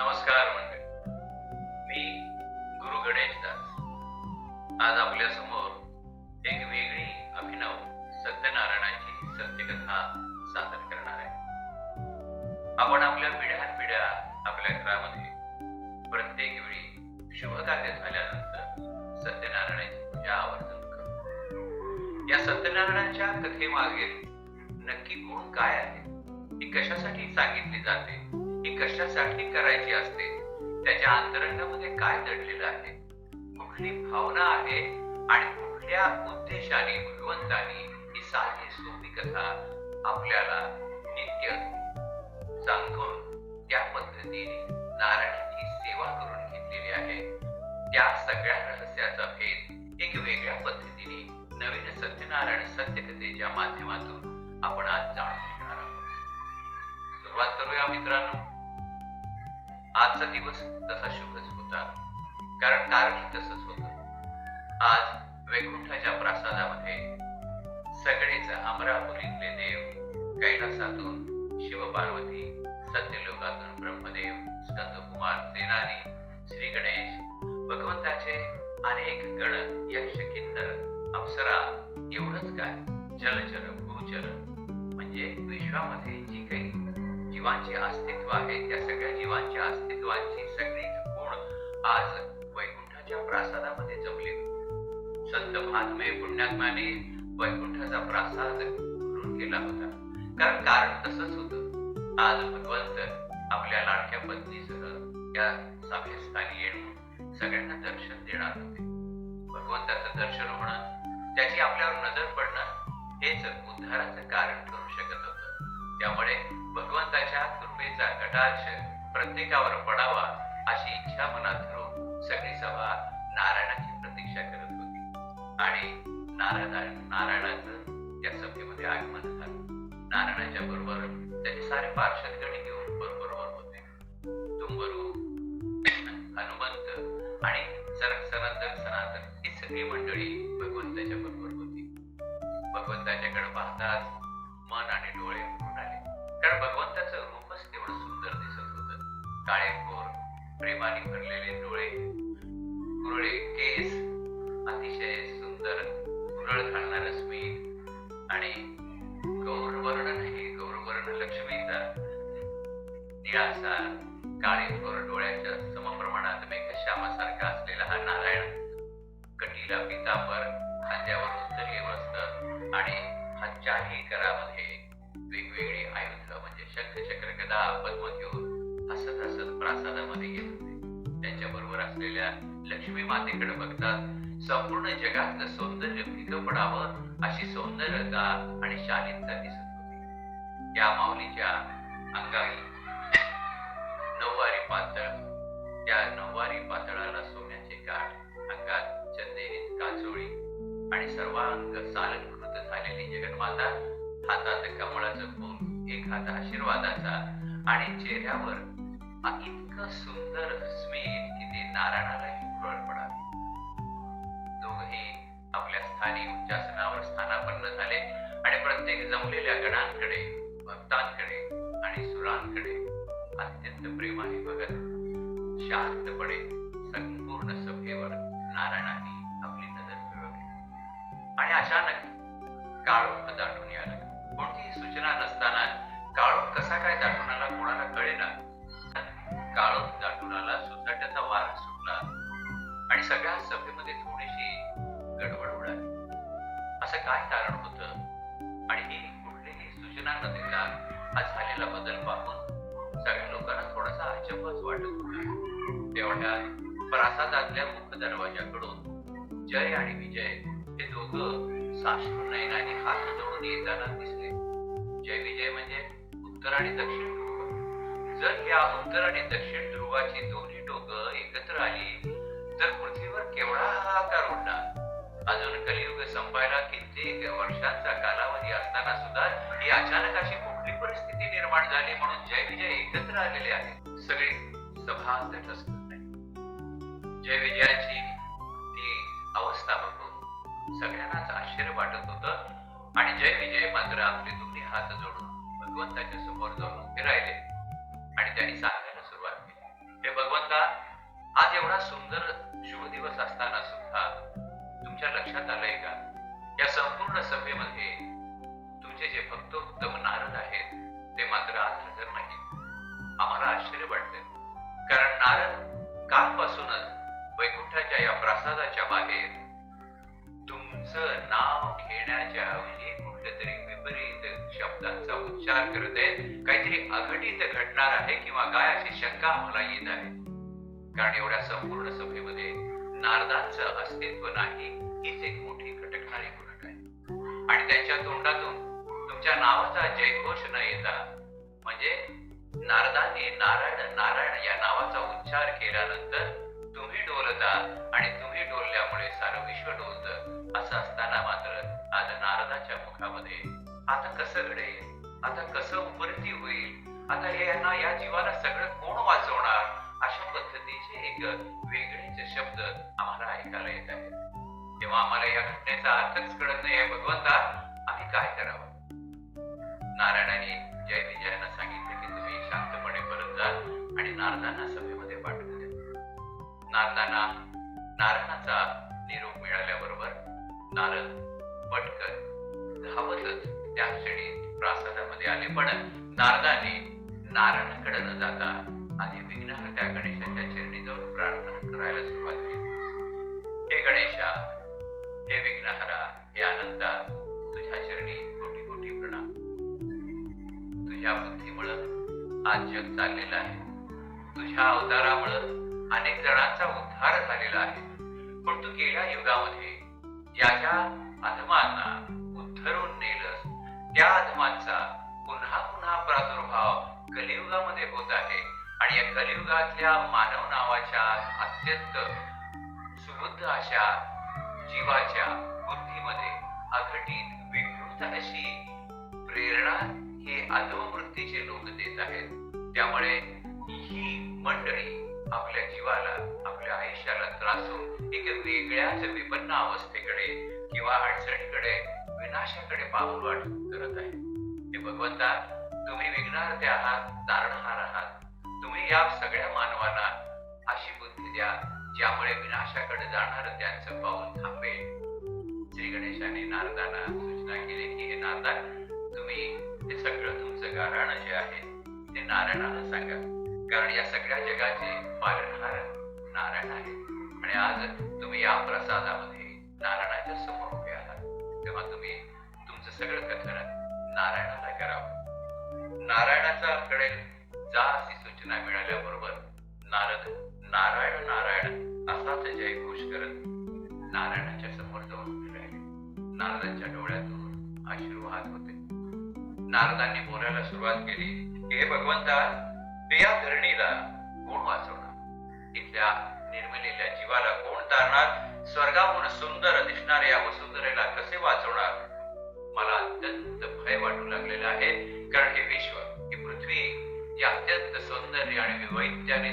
नमस्कार मंडळी. मी गुरु गणेश दास. आज आपल्यासमोर एक वेगळी अभिनव सत्यनारायणाची सत्यकथा सादर करणार आहे. आपण आपल्या पिढ्यान पिढ्या आपल्या घरामध्ये प्रत्येक वेळी शुभ कार्य झाल्यानंतर सत्यनारायणाची पूजा आवर्जन करतो. या सत्यनारायणाच्या कथेमागे नक्की गुण काय आहे ती कशासाठी सांगितली जाते? ही कशासाठी करायची असते? त्याच्या अंतरंगामध्ये काय दडलेलं आहे? कुठली भावना आहे आणि कुठल्या उद्देशाने भगवंतानी ही साधी सोपी कथा आपल्याला नित्य सांगून त्या पद्धतीने नारायणाची सेवा करून घेतलेली आहे. त्या सगळ्या रहस्याचा भेद एक वेगळ्या पद्धतीने नवीन सत्यनारायण सत्यकथेच्या माध्यमातून आपण आज जाणून घेणार आहोत. सुरुवात करूया मित्रांनो. आजचा दिवस तसा शुभच होता. कारण कारणही तसंच होत. आज वैकुंठाच्या प्रसादामध्ये सगळेच अमरापुरीतले देव कैलासातून शिव पार्वती सत्यलोकातून ब्रह्मदेव स्कंदकुमार सेनानी श्री गणेश भगवंताचे अनेक गण यक्ष किन्नर अप्सरा एवढंच काय? जलचर भूचर म्हणजे विश्वामध्ये जी काही जीवांचे अस्तित्व आहे. त्या सगळ्या जीवांच्या अस्तित्वाची सगळीच गुण आज वैकुंठाच्या प्रासादामध्ये जमले. संत महात्मे पुण्यात्माने वैकुंठाचा प्रासाद भरून केला होता. कारण कारण तसंच होत. आज भगवंत आपल्या लाडक्या पत्नीसह या सभेस्थानी येऊन सगळ्यांना दर्शन देणार होते. भगवंताचं दर्शन होणं त्याची आपल्यावर नजर पडणं हेच उद्धाराचं कारण करू शकत होतं. त्यामुळे भगवंताच्या कृपेचा कटाक्ष प्रत्येकावर पडावा अशी इच्छा मनात धरून सगळी सभा नारायणाची प्रतीक्षा करत होती. आणि नारायण नारायणाचं त्या सभेमध्ये आगमन झालं. नारायणाच्या बरोबर त्याचे सारे पार्षदगण घेऊन बरोबर होते. तुंबरू हनुमंत आणि सरक सनातन सनातन ही सगळी मंडळी भगवंताच्या बरोबर होती. भगवंताच्याकडे पाहताच मन आणि डोळे कारण भगवंताचं रूपच तेवढं सुंदर दिसत होतं. काळे कोर प्रेमाने भरलेले डोळे कुरळे केस अतिशय सुंदर कुरळ घालणारं स्मित आणि गौरवर्ण नाही गौरवर्ण लक्ष्मीचा निळासार काळे कोर डोळ्याच्या समप्रमाणात मेघश्यामासारखा असलेला हा नारायण कटीला पितांबर चक्र आपण पद्म घेऊन हसत हसत प्रासादामध्ये येत होते. त्यांच्या बरोबर असलेल्या लक्ष्मी मातेकडे बघतात संपूर्ण जगातलं सौंदर्य फिकं पडावं अशी सौंदर्यता आणि शालीनता दिसत होती. त्या माऊलीच्या अंगाई नऊवारी पातळ त्या नऊवारी पातळाला सोन्याचे काठ अंगात चंदेरीत काचोळी आणि सर्वांग सालंकृत झालेली जगन्माता हातात कमळाचं फूल एखादा आशीर्वादाचा आणि चेहऱ्यावर इतकं सुंदर स्मित की ते नारायणालाही पुरळ पडावे. दोघही आपल्या स्थानी उच्चासनावर स्थानापन्न झाले आणि प्रत्येक जमलेल्या गणांकडे भक्तांकडे आणि सुरांकडे अत्यंत प्रेमाने बघत शांतपणे संपूर्ण सभेवर नारायणाने आपली नजर फिरवली. आणि अचानक काळोख दाटून याला कोणतीही सूचना नसताना काळोख कसा काय दाटून आला कोणाला कळेना. काळोख दाटून आला सुसाट्याचा वारा सुटला. आणि सगळ्या सभेमध्ये थोडीशी गडबड उडाली. असं काय कारण होत? आणि ही कुठलीही सूचना न देता हा झालेला बदल पाहून सगळ्या लोकांना थोडासा अचंबच वाटत होता. तेवढ्यात प्रासादातल्या मुख दरवाजाकडून जय आणि विजय हे दोघं साश्रू नयनाने हात जोडून येताना दिसले. उत्तर आणि दक्षिण ध्रुव. जर या उत्तर आणि दक्षिण ध्रुवाची दोन्ही टोकं एकत्र आली तर पृथ्वीवर केवढा हाहाकार उडणार? अजून कलियुग संपायला कित्येक वर्षांचा कालावधी असताना सुद्धा ही अचानक अशी कुठली परिस्थिती निर्माण झाली म्हणून जय विजय एकत्र आलेले आहेत? सगळी सभा तटस्थ नाही जय विजयाची ती अवस्था बघून सगळ्यांनाच आश्चर्य वाटत होतं आणि जय विजय मात्र आपले दोन्ही हात जोडून भगवंताच्या समोर जाऊन उभे राहिले आणि त्यांनी सांगायला सुरुवात केली. हे भगवंता आज एवढा सुंदर शुभ दिवस असताना सुद्धा तुमच्या लक्षात आलंय का? या संपूर्ण सभेमध्ये तुमचे जे भक्त उत्तम नारद आहेत ते मात्र आज हजर नाहीत. आम्हाला आश्चर्य वाटते कारण नारद कालपासूनच वैकुंठाच्या या प्रासादाच्या बाहेर तुमचं नाव घेण्याच्या कुठल्या तरी विपरीत विचार करत आहेत काहीतरी अघटित घडणार आहे किंवा काय अशी शंका आम्हाला येत आहे. कारण एवढ्या संपूर्ण सभेमध्ये नारदांचं अस्तित्व नाही हीच एक मोठी खटकणारी गोष्ट आहे. आणि त्यांच्या तोंडातून तुमच्या नावाचा जयघोष न येता म्हणजे नारदांनी नारायण नारायण या नावाचा उच्चार केल्यानंतर तुम्ही डोलता आणि तुम्ही डोलल्यामुळे सारं विश्व डोलत असं असताना मात्र आज नारदाच्या मुखामध्ये आता कसं घडेल? आता कसं उपरती होईल? आता हे यांना या जीवाला सगळं कोण वाचवणार? अशा पद्धतीचे एक वेगळेचे शब्द आम्हाला ऐकायला येत आहेत. तेव्हा आम्हाला या घटनेचा अर्थच कळत नाही भगवंता आम्ही काय करावं? नारायणाने जय विजयानं सांगितले की तुम्ही शांतपणे परत जा आणि नारदांना सभेमध्ये पाठवून द्या. नारदांना नारायणाचा निरोप मिळाल्याबरोबर नारद पटकन धावतच त्या क्षणी प्रासादामध्ये आले. पण नारदाने नारायणाकडे न जाता आधी विघ्नहर्त्या गणेशाच्या चरणी जाऊन प्रार्थना करायला सुरुवात केली. हे गणेशा हे विघ्नहरा हे आनंदा तुझ्या चरणी कोटी कोटी प्रणाम. तुझ्या बुद्धीमुळं आज जग चाललेलं आहे. तुझ्या अवतारामुळं अनेक जणांचा उद्धार झालेला आहे. पण तू गेल्या युगामध्ये ज्या ज्या अधमांना उद्धरून नेलं त्या अधमांचा पुन्हा पुन्हा प्रादुर्भाव कलियुगामध्ये होत आहे. आणि या कलियुगातल्या मानव नावाच्या अत्यंत सुबुद्ध अशा जीवाच्या बुद्धीमध्ये अघटित विकृत अशी प्रेरणा हे अधोवृत्तीचे लोक देत आहेत. त्यामुळे ही मंडळी आपल्या जीवाला आपल्या आयुष्याला त्रासून एक वेगळ्याच विपन्न अवस्थेकडे किंवा अडचणीकडे विनाशाकडे पाऊलवाट करत आहे. हे भगवंता तुम्ही विघ्नार्थी आहात तारणहार आहात. तुम्ही या सगळ्या मानवांना अशी बुद्धी द्या ज्यामुळे विनाशाकडे जाणार त्यांचं पाऊल थांबेल. श्री गणेशाने नारदांना सूचना केली की हे नारदा तुम्ही हे सगळं तुमचं गाराणं जे आहे ते नारायणाला सांगा. कारण या सगळ्या जगाचे पालनहार नारायण आहे आणि आज तुम्ही या प्रसादामध्ये नारायणाच्या सगळं कथन नारायणाला करावं. नारायणाचा कडे जा अशी सूचना मिळाल्याबरोबर नारद नारायण नारायण असाच जयघोष करत नारायणाच्या समोर जाऊन उभे राहिले. नारदांच्या डोळ्यातून अश्रू वाहत होते. नारदांनी बोलायला सुरुवात केली की हे भगवंता ते या धरणीला कोण वाचवणार? इथल्या निर्मिलेल्या जीवाला कोण तारणार? स्वर्गाहून सुंदर दिसणाऱ्या या वसुंधरेला कसे वाचवणार? मला अत्यंत भय वाटू लागलेलं आहे. कारण हे विश्व ही पृथ्वी ही अत्यंत सौंदर्य आणि वैविध्याने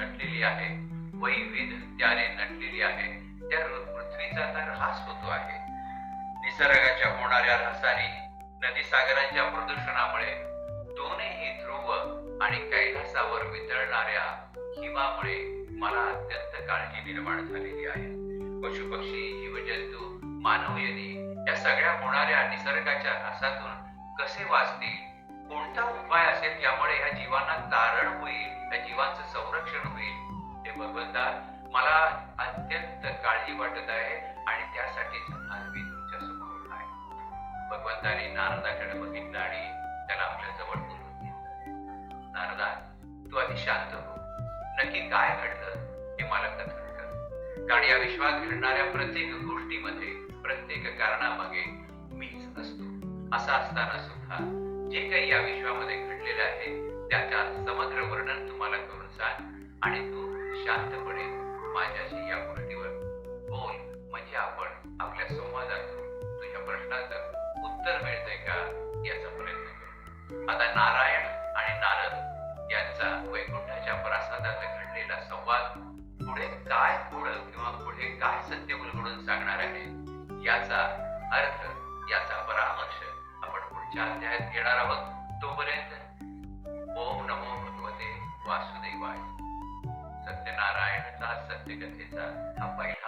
नटलेली आहे. वैविध्याने नटलेली आहे. त्या पृथ्वीचा आता ऱ्हास होतो आहे. निसर्गाच्या होणाऱ्या ऱ्हासाने नदी सागरांच्या प्रदूषणामुळे दोन्ही ध्रुव आणि कैलासावर वितळणाऱ्या हिमामुळे मला अत्यंत काळजी निर्माण झालेली आहे. पशु पक्षी जीवजंतू मानव यांनी या सगळ्या होणाऱ्या निसर्गाच्या नासातून कसे वाचतील? कोणता उपाय असेल ज्यामुळे या जीवांना तारण होईल या जीवांचं संरक्षण होईल? हे भगवंता मला अत्यंत काळजी वाटत आहे आणि त्यासाठीच आज मी तुमच्यासमोर आहे. भगवंताने नारदाकडे बघितलं आणि त्याला आपल्या जवळ बोलवून घेतलं नारदा तू आधी शांत हो. नक्की काय घडलं हे मला कथन कर. कारण या विश्वात घडणाऱ्या प्रत्येक गोष्टीमध्ये प्रत्येक कारणामागे मीच असतो असा असताना सुद्धा जे काही या विश्वामध्ये घडलेलं आहे त्याचा समग्र वर्णन तुम्हाला करून सांग आणि तू शांतपणे माझ्याशी या गोष्टीवर बोल. म्हणजे आपण आपल्या संवादातून तुझ्या प्रश्नाचं उत्तर मिळतंय का याचा प्रयत्न करू. आता नारायण आणि नारद यांचा वैकुंठाच्या प्रासादात घडलेला संवाद पुढे काय पुढं किंवा पुढे काय अर्थ याचा परामर्श आपण पुढच्या अध्यायात घेणार आहोत. तोपर्यंत ओम नमो भगवते वासुदेवाय. सत्यनारायणचा सत्यकथेचा हा पहिला